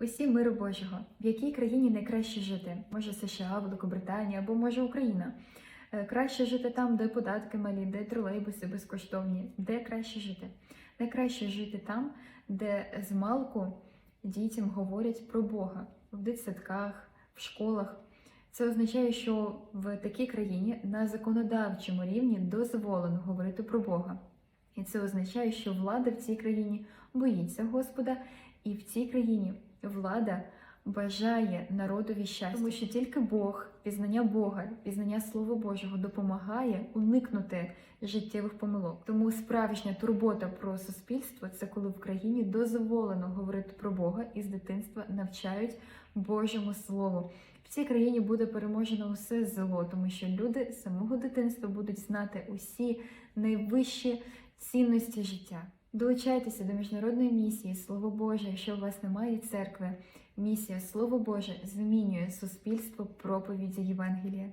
Усі миру Божого. В якій країні найкраще жити? Може США, Великобританія або може Україна? Е, Краще жити там, де податки малі, де тролейбуси безкоштовні. Де краще жити? Найкраще жити там, де з малку дітям говорять про Бога в дитсадках, в школах. Це означає, що в такій країні на законодавчому рівні дозволено говорити про Бога. І це означає, що влада в цій країні боїться Господа, і в цій країні влада бажає народові щастя, тому що тільки Бог, пізнання Бога, пізнання Слова Божого допомагає уникнути життєвих помилок. Тому справжня турбота про суспільство це коли в країні дозволено говорити про Бога і з дитинства навчають Божому Слову. В цій країні буде переможено усе зло, тому що люди з самого дитинства будуть знати усі найвищі цінності життя. Долучайтеся до міжнародної місії Слово Боже, якщо у вас немає церкви. Місія Слово Боже змінює суспільство проповіді Євангелія.